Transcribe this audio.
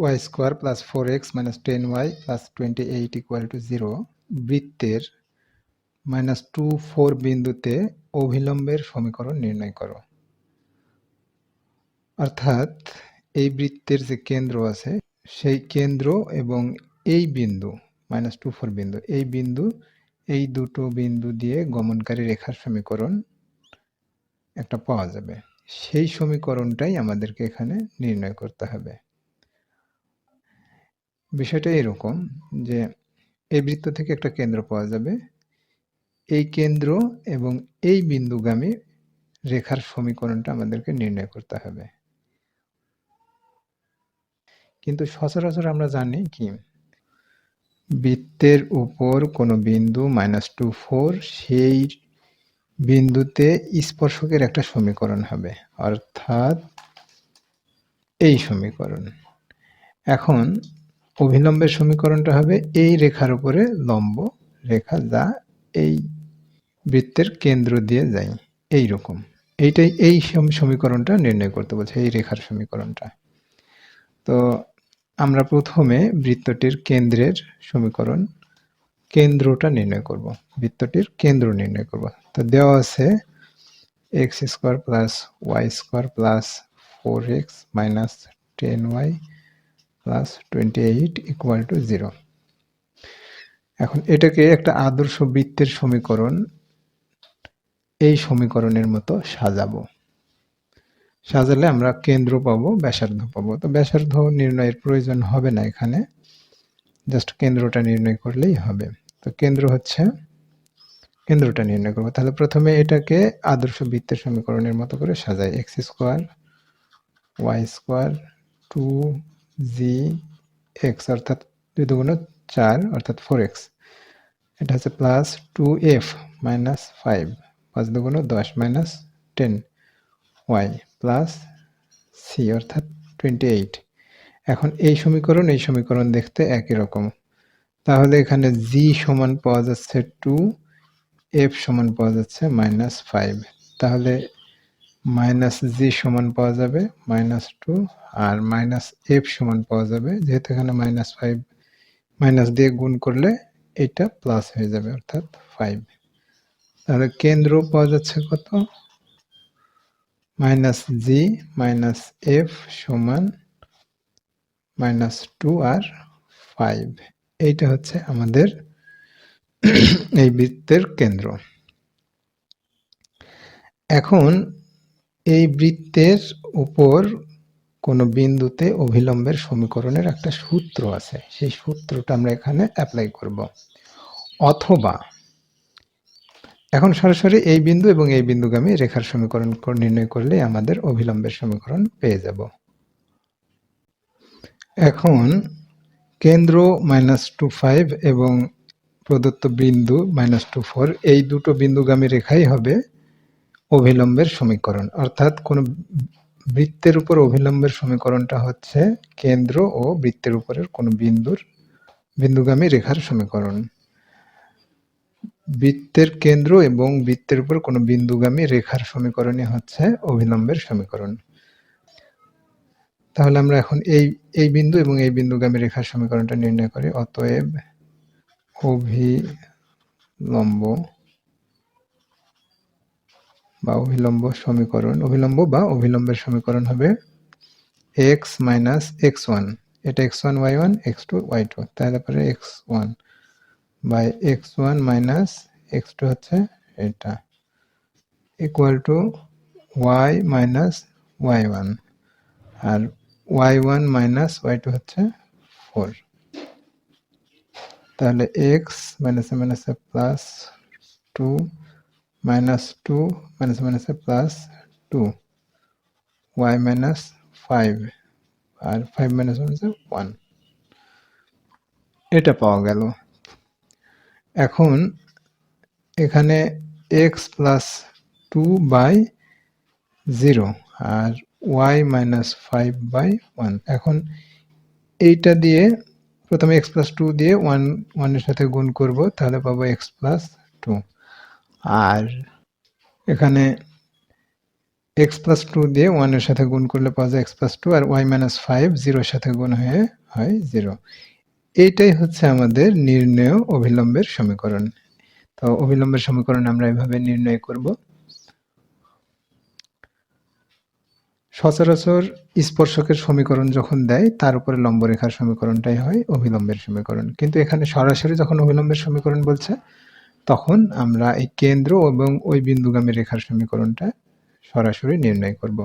Y square plus four X minus ten Y plus twenty eight equal to zero বৃত্তের minus two four বিন্দুতে অভিলম্বের সমীকরণ নির্ণয় করো। অর্থাৎ এই বৃত্তের যে কেন্দ্র আছে, সেই কেন্দ্র এবং এই বিন্দু মাইনাস টু ফোর বিন্দু, এই বিন্দু, এই দুটো বিন্দু দিয়ে গমনকারী রেখার সমীকরণ একটা পাওয়া যাবে। সেই সমীকরণটাই আমাদেরকে এখানে নির্ণয় করতে হবে। বিষয়টা এরকম যে এই বৃত্ত থেকে একটা কেন্দ্র পাওয়া যাবে। এই কেন্দ্র এবং এই বিন্দুগামী রেখার সমীকরণটা আমাদেরকে নির্ণয় করতে হবে। কিন্তু সচরাচর আমরা জানি কি, বৃত্তের উপর কোনো বিন্দু মাইনাস টু ফোর সেই বিন্দুতে স্পর্শকের একটা সমীকরণ হবে, অর্থাৎ এই সমীকরণ। এখন অভিলম্বের সমীকরণটা হবে এই রেখার উপরে লম্ব রেখা যা এই বৃত্তের কেন্দ্র দিয়ে যায় এই রকম এইটাই এই সম- সমীকরণটা নির্ণয় করতে বলছে, এই রেখার সমীকরণটা। তো আমরা প্রথমে বৃত্তটির কেন্দ্রের সমীকরণ কেন্দ্রটা নির্ণয় করব। বৃত্তটির কেন্দ্র নির্ণয় করব। তো দেওয়া আছে X square plus Y square plus four X minus ten Y plus twenty eight equal to zero এখন এটাকে একটা আদর্শ বৃত্তের সমীকরণ এই সমীকরণের মতো সাজাবো। সাজালে আমরা কেন্দ্র পাবো, ব্যাসার্ধ পাবো। তো ব্যাসার্ধ নির্ণয়ের প্রয়োজন হবে না এখানে। জাস্ট কেন্দ্রটা নির্ণয় করলেই হবে। তো কেন্দ্র হচ্ছে, কেন্দ্রটা নির্ণয় করব। তাহলে প্রথমে এটাকে আদর্শ বৃত্তের সমীকরণের মতো করে সাজাই। X square, Y square, two G X, অর্থাৎ দুই দুগুণ চার, অর্থাৎ ফোর এক্স। এটা হচ্ছে plus two F minus five, পাঁচ দুগুণ দশ minus ten Y, plus C, অর্থাৎ টোয়েন্টি এইট। এখন এই সমীকরণ এই সমীকরণ দেখতে একই রকম। তাহলে এখানে জি সমান পাওয়া যাচ্ছে টু এফ সমান পাওয়া যাচ্ছে মাইনাস ফাইভ তাহলে মাইনাস জি সমান পাওয়া যাবে মাইনাস টু আর মাইনাস এফ সমান পাওয়া যাবে, যেহেতু এখানে মাইনাস ফাইভ মাইনাস দিয়ে গুণ করলে এটা প্লাস হয়ে যাবে, অর্থাৎ ফাইভ তাহলে কেন্দ্র পাওয়া যাচ্ছে কত? মাইনাস জি মাইনাস এফ সমান মাইনাস টু আর ফাইভ। এইটা হচ্ছে আমাদের এই বৃত্তের কেন্দ্র। এখন এই বৃত্তের উপর কোনো বিন্দুতে অভিলম্বের সমীকরণের একটা সূত্র আছে। সেই সূত্রটা আমরা এখানে অ্যাপ্লাই করব। অথবা এখন সরাসরি এই বিন্দু এবং এই বিন্দুগামী রেখার সমীকরণ নির্ণয় করলে আমাদের অভিলম্বের সমীকরণ পেয়ে যাব। এখন কেন্দ্র মাইনাস টু ফাইভ এবং প্রদত্ত বিন্দু মাইনাস টু ফোর এই দুটো বিন্দুগামী রেখাই হবে অভিলম্বের সমীকরণ। অর্থাৎ কোনো বৃত্তের উপর অভিলম্বের সমীকরণটা হচ্ছে কেন্দ্র ও বৃত্তের উপরের কোনো বিন্দুর বিন্দুগামী রেখার সমীকরণ। বৃত্তের কেন্দ্র এবং বৃত্তের উপর কোনো বিন্দুগামী রেখার সমীকরণই হচ্ছে অভিলম্বের সমীকরণ। তাহলে আমরা এখন এই এই বিন্দু এবং এই বিন্দুগামী রেখার সমীকরণটা নির্ণয় করি। অতএব অভিলম্ব বা অভিলম্ব সমীকরণ, অভিলম্ব বা অভিলম্বের সমীকরণ হবে এক্স মাইনাস এক্স ওয়ান এটা X one Y one X two Y two তাহলে পরে X one by X one minus X two হচ্ছে এটা। Equal to Y minus Y one R Y one minus Y two হচ্ছে four তাহলে x মাইনাসে মাইনাসে plus two minus two minus মাইনাসে plus two Y minus five আর five minus মাইনাসে one এটা পাওয়া গেল। এখন এখানে X plus two by zero R Y minus five by one এখন এইটা দিয়ে প্রথমে এক্স প্লাস টু দিয়ে ওয়ান ওয়ানের সাথে গুণ করব, তাহলে পাবো এক্স প্লাস টু আর এখানে এক্স প্লাস টু দিয়ে ওয়ানের সাথে গুণ করলে পাওয়া যায় এক্স প্লাস টু আর ওয়াই মাইনাস ফাইভ জিরোর সাথে গুণ হয়ে হয় জিরো এইটাই হচ্ছে আমাদের নির্ণয় অভিলম্বের সমীকরণ। তো অভিলম্বের সমীকরণ আমরা এভাবে নির্ণয় করব। সচরাচর স্পর্শকের সমীকরণ যখন দেয়, তার উপরে লম্বরেখার সমীকরণটাই হয়, অভিলম্বের সমীকরণ। কিন্তু এখানে সরাসরি যখন অভিলম্বের সমীকরণ বলছে, তখন আমরা এই কেন্দ্র এবং ওই বিন্দুগামী রেখার সমীকরণটা সরাসরি নির্ণয় করব।